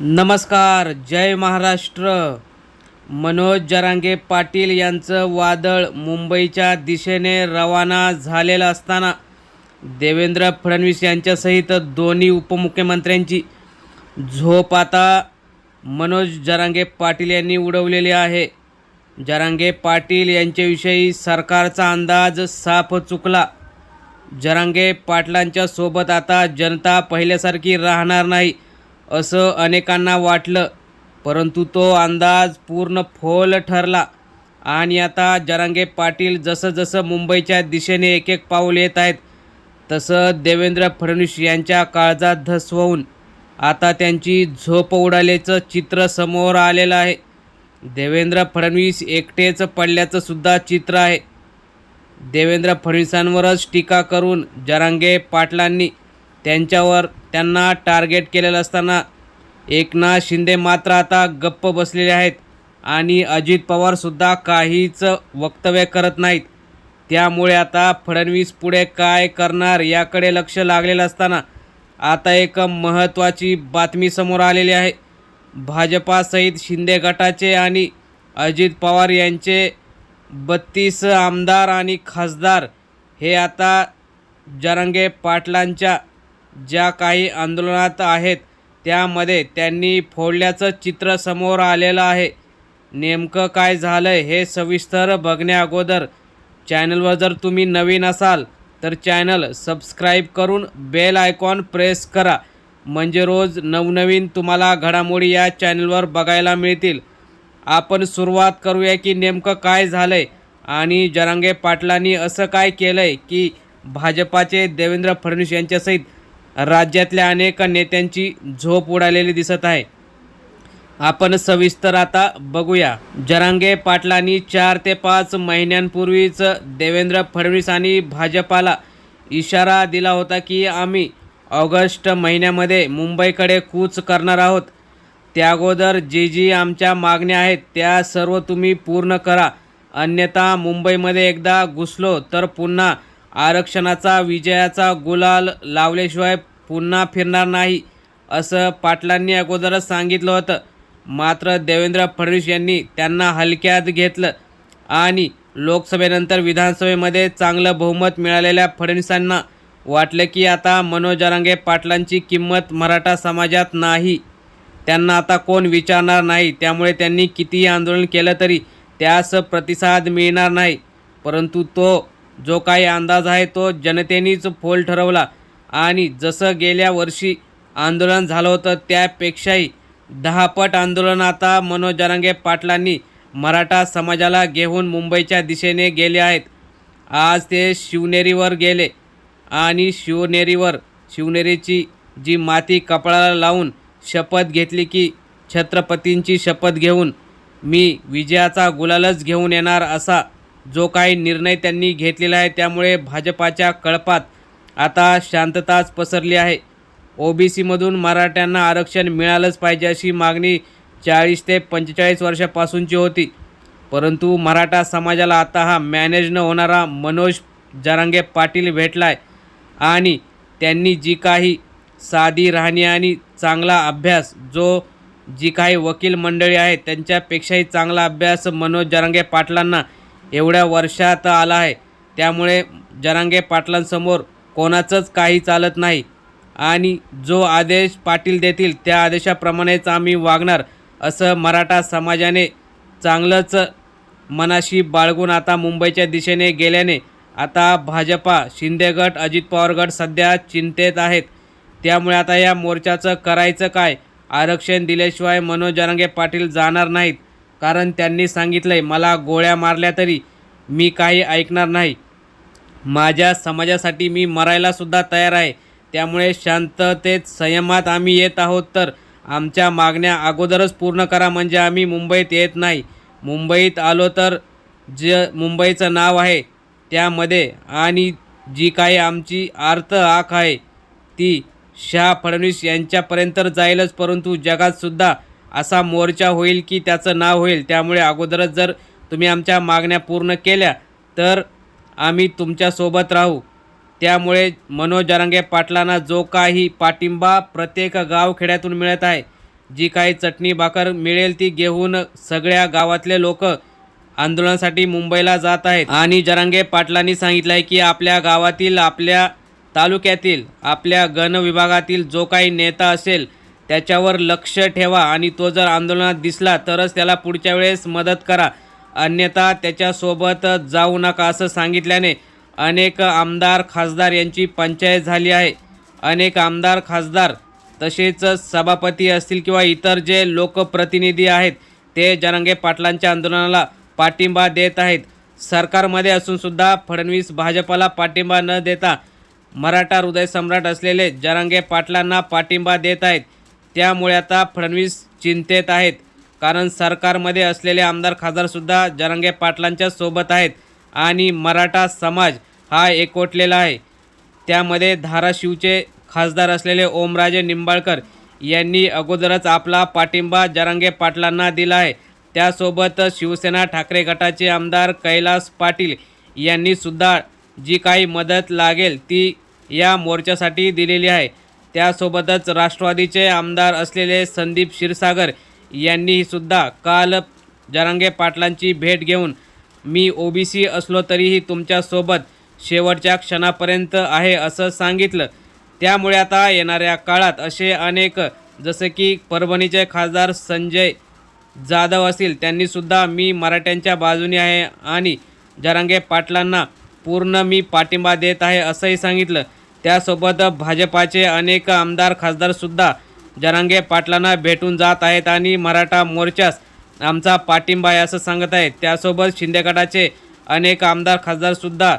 नमस्कार जय महाराष्ट्र. मनोज जरांगे पाटील यांचं वादळ मुंबईच्या दिशेने रवाना झालेलं असताना देवेंद्र फडणवीस यांच्यासहित दोन्ही उपमुख्यमंत्र्यांची झोप आता मनोज जरांगे पाटील यांनी उडवलेली आहे. जरांगे पाटील यांच्याविषयी सरकारचा अंदाज साफ चुकला. जरांगे पाटलांच्या सोबत आता जनता पहिल्यासारखी राहणार नाही. असं अनेकांना वाटलं परंतु तो अंदाज पूर्ण फोल ठरला. आणि आता जरांगे पाटील जसं जसं मुंबईच्या दिशेने एक एक पाऊल येत आहेत तसं देवेंद्र फडणवीस यांच्या काळजात धस होऊन आता त्यांची झोप उडाल्याचं चित्र समोर आलेलं आहे. देवेंद्र फडणवीस एकटेच पडल्याचं सुद्धा चित्र आहे. देवेंद्र फडणवीसांवरच टीका करून जरांगे पाटलांनी त्यांच्यावर त्यांना टार्गेट केलेलं असताना एकनाथ शिंदे मात्र आता गप्प बसलेले आहेत. आणि अजित पवारसुद्धा काहीच वक्तव्य करत नाहीत. त्यामुळे आता फडणवीस पुढे काय करणार याकडे लक्ष लागलेलं असताना आता एक महत्त्वाची बातमी समोर आलेली आहे. भाजपासहित शिंदे गटाचे आणि अजित पवार यांचे बत्तीस आमदार आणि खासदार हे आता जरंगे पाटलांच्या ज्या काही आंदोलनात आहेत त्यामध्ये त्यांनी फोडल्याचं चित्र समोर आलेलं आहे. नेमकं काय झालं आहे हे सविस्तर बघण्या अगोदर चॅनलवर जर तुम्ही नवीन असाल तर चॅनल सबस्क्राईब करून बेल आयकॉन प्रेस करा. म्हणजे रोज नवनवीन तुम्हाला घडामोडी या चॅनलवर बघायला मिळतील. आपण सुरुवात करूया की नेमकं काय झालं आहे आणि जरांगे पाटलांनी असं काय केलं आहे की भाजपाचे देवेंद्र फडणवीस यांच्यासहित राज्यातल्या अनेक नेत्यांची झोप उडालेली दिसत आहे. आपण सविस्तर आता बघूया. जरांगे पाटलांनी चार ते पाच महिन्यांपूर्वीच देवेंद्र फडणवीस आणि भाजपाला इशारा दिला होता की आम्ही ऑगस्ट महिन्यामध्ये मुंबईकडे कूच करणार आहोत. त्या अगोदर जी जी आमच्या मागण्या आहेत त्या सर्व तुम्ही पूर्ण करा. अन्यथा मुंबईमध्ये एकदा घुसलो तर पुन्हा आरक्षणाचा विजयाचा गुलाल लावल्याशिवाय पुन्हा फिरणार नाही असं पाटलांनी अगोदरच सांगितलं होतं. मात्र देवेंद्र फडणवीस यांनी त्यांना हलक्यात घेतलं आणि लोकसभेनंतर विधानसभेमध्ये चांगलं बहुमत मिळालेल्या फडणवीसांना वाटलं की आता मनोज जरांगे पाटलांची किंमत मराठा समाजात नाही. त्यांना आता कोण विचारणार नाही त्यामुळे त्यांनी कितीही आंदोलन केलं तरी त्यास प्रतिसाद मिळणार नाही. परंतु तो जो काही अंदाज आहे तो जनतेनेच फोल ठरवला. आणि जसं गेल्या वर्षी आंदोलन झालं होतं त्यापेक्षाही दहापट आंदोलन आता मनोज जरांगे पाटलांनी मराठा समाजाला घेऊन मुंबईच्या दिशेने गेले आहेत. आज ते शिवनेरीवर गेले. आणि शिवनेरीवर शिवनेरीची जी माती कपाळाला लावून शपथ घेतली की छत्रपतींची शपथ घेऊन मी विजयाचा गुलालच घेऊन येणार असा जो काही निर्णय त्यांनी घेतलेला आहे त्यामुळे भाजपाच्या कळपात आता शांतताच पसरली आहे. ओबीसीमधून मराठ्यांना आरक्षण मिळालंच पाहिजे अशी मागणी चाळीस ते पंचेचाळीस वर्षापासूनची होती. परंतु मराठा समाजाला आता हा मॅनेज न होणारा मनोज जरांगे पाटील भेटला आहे आणि त्यांनी जी काही साधी राहणी आणि चांगला अभ्यास जो जी काही वकील मंडळी आहेत त्यांच्यापेक्षाही चांगला अभ्यास मनोज जरांगे पाटलांना एवढ्या वर्षात आला आहे. त्यामुळे जरांगे पाटलांसमोर कोणाचंच काही चालत नाही. आणि जो आदेश पाटील देतील त्या आदेशाप्रमाणेच आम्ही वागणार असं मराठा समाजाने चांगलंच मनाशी बाळगून आता मुंबईच्या दिशेने गेल्याने आता भाजपा शिंदेगट अजित पवार गट सध्या चिंतेत आहेत. त्यामुळे आता या मोर्चाचं करायचं काय? आरक्षण दिल्याशिवाय मनोज जरांगे पाटील जाणार नाहीत. कारण त्यांनी सांगितलं आहे मला गोळ्या मारल्या तरी मी काही ऐकणार नाही. माझ्या समाजासाठी मी मरायलासुद्धा तयार आहे. त्यामुळे शांततेत संयमात आम्ही येत आहोत तर आमच्या मागण्या अगोदरच पूर्ण करा म्हणजे आम्ही मुंबईत येत नाही. मुंबईत आलो तर जे मुंबईचं नाव आहे त्यामध्ये आणि जी काही आमची आर्त आख आहे ती शहा फडणवीस यांच्यापर्यंत जाईलच परंतु जगातसुद्धा असा मोर्चा होईल की त्याचं नाव होईल. त्यामुळे अगोदरच जर तुम्ही आमच्या मागण्या पूर्ण केल्या तर आम्ही तुमच्यासोबत राहू. त्यामुळे मनोज जरांगे पाटलांना जो काही पाठिंबा प्रत्येक गावखेड्यातून मिळत आहे जी काही चटणी भाकर मिळेल ती घेऊन सगळ्या गावातले लोक आंदोलनासाठी मुंबईला जात आहेत. आणि जरांगे पाटलांनी सांगितलं आहे की आपल्या गावातील आपल्या तालुक्यातील आपल्या गण विभागातील जो काही नेता असेल त्याच्यावर लक्ष ठेवा आणि तो जर आंदोलनात दिसला तरच त्याला पुढच्या वेळेस मदत करा. अन्यथा त्याच्यासोबत जाऊ नका असं सांगितल्याने अनेक आमदार खासदार यांची पंचायत झाली आहे. अनेक आमदार खासदार तसेच सभापती असतील किंवा इतर जे लोकप्रतिनिधी आहेत ते जनंगे पाटलांच्या आंदोलनाला पाठिंबा देत आहेत. सरकारमध्ये असूनसुद्धा फडणवीस भाजपाला पाठिंबा न देता मराठा हृदय सम्राट असलेले जनंगे पाटलांना पाठिंबा देत आहेत. त्यामुळे आता फडणवीस चिंतेत आहेत. कारण सरकारमध्ये असलेले आमदार खासदारसुद्धा जरांगे पाटलांच्या सोबत आहेत. आणि मराठा समाज हा एकवटलेला आहे. त्यामध्ये धाराशिवचे खासदार असलेले ओमराजे निंबाळकर यांनी अगोदरच आपला पाठिंबा जरांगे पाटलांना दिला आहे. त्यासोबत शिवसेना ठाकरे गटाचे आमदार कैलास पाटील यांनीसुद्धा जी काही मदत लागेल ती या मोर्चासाठी दिलेली आहे. त्यासोबतच राष्ट्रवादीचे आमदार असलेले संदीप क्षीरसागर यांनीसुद्धा काल जरांगे पाटलांची भेट घेऊन मी ओबीसी असलो तरीही तुमच्यासोबत शेवटच्या क्षणापर्यंत आहे असं सांगितलं. त्यामुळे आता येणाऱ्या काळात असे अनेक जसे की परभणीचे खासदार संजय जाधव असतील त्यांनीसुद्धा मी मराठ्यांच्या बाजूने आहे आणि जरांगे पाटलांना पूर्ण मी पाठिंबा देत आहे असंही सांगितलं. त्यासोबत भाजपाचे अनेक आमदार खासदारसुद्धा जरांगे पाटलांना भेटून जात आहेत आणि मराठा मोर्चास आमचा पाठिंबा आहे असं सांगत आहेत. त्यासोबत शिंदेगडाचे अनेक आमदार खासदारसुद्धा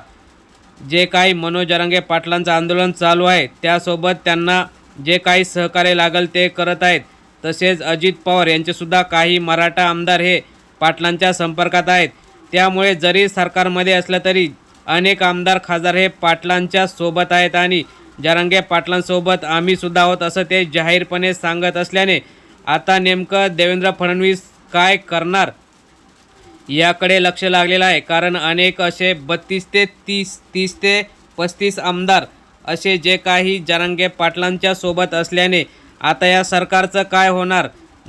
जे काही मनोज जरांगे पाटलांचं आंदोलन चालू आहे त्यासोबत त्यांना जे काही सहकार्य लागेल ते करत आहेत. तसेच अजित पवार यांचेसुद्धा काही मराठा आमदार हे पाटलांच्या संपर्कात आहेत. त्यामुळे जरी सरकारमध्ये असलं तरी अनेक आमदार खासदार हे पाटलांच्या सोबत आहेत आणि जरांगे पाटलांसोबत आम्ही सुद्धा आहोत असं ते जाहीरपणे सांगत असल्याने आता नेमकं देवेंद्र फडणवीस काय करणार याकडे लक्ष लागलेलं आहे. कारण अनेक असे बत्तीस ते तीस तीस ते पस्तीस आमदार असे जे काही जरांगे पाटलांच्या सोबत असल्याने आता या सरकारचं काय होणार?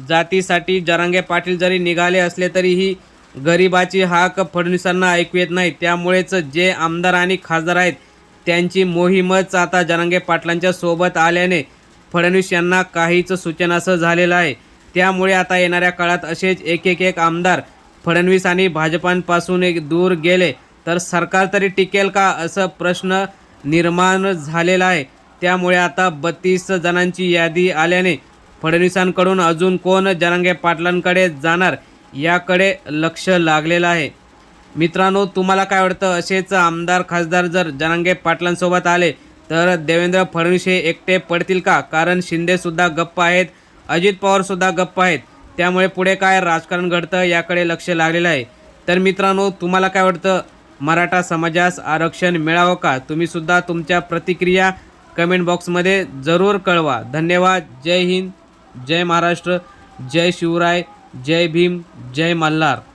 जातीसाठी जरांगे पाटील जरी निघाले असले तरीही गरिबाची हाक फडणवीसांना ऐकू येत नाही. त्यामुळेच जे आमदार आणि खासदार आहेत त्यांची मोहीमच आता जनांगे पाटलांच्या सोबत आल्याने फडणवीस यांना काहीच सूचनासं झालेलं आहे. त्यामुळे आता येणाऱ्या काळात असेच एक एक एक आमदार फडणवीस आणि भाजपांपासून एक दूर गेले. तर सरकार तरी टिकेल का असं प्रश्न निर्माण झालेला आहे. त्यामुळे आता बत्तीस जणांची यादी आल्याने फडणवीसांकडून अजून कोण जनांगे पाटलांकडे जाणार? याकडे लक्ष लागलेलं आहे. मित्रांनो तुम्हाला काय वाटतं? असेच आमदार खासदार जर जनांगे पाटलांसोबत आले तर देवेंद्र फडणवीस हे एकटे पडतील का? कारण शिंदेसुद्धा गप्प आहेत अजित पवारसुद्धा गप्प आहेत. त्यामुळे पुढे काय राजकारण घडतं याकडे लक्ष लागलेलं आहे. तर मित्रांनो तुम्हाला काय वाटतं? मराठा समाजास आरक्षण मिळावं का? तुम्हीसुद्धा तुमच्या प्रतिक्रिया कमेंट बॉक्समध्ये जरूर कळवा. धन्यवाद. जय हिंद. जय महाराष्ट्र. जय शिवराय. जय भीम जय मल्हार.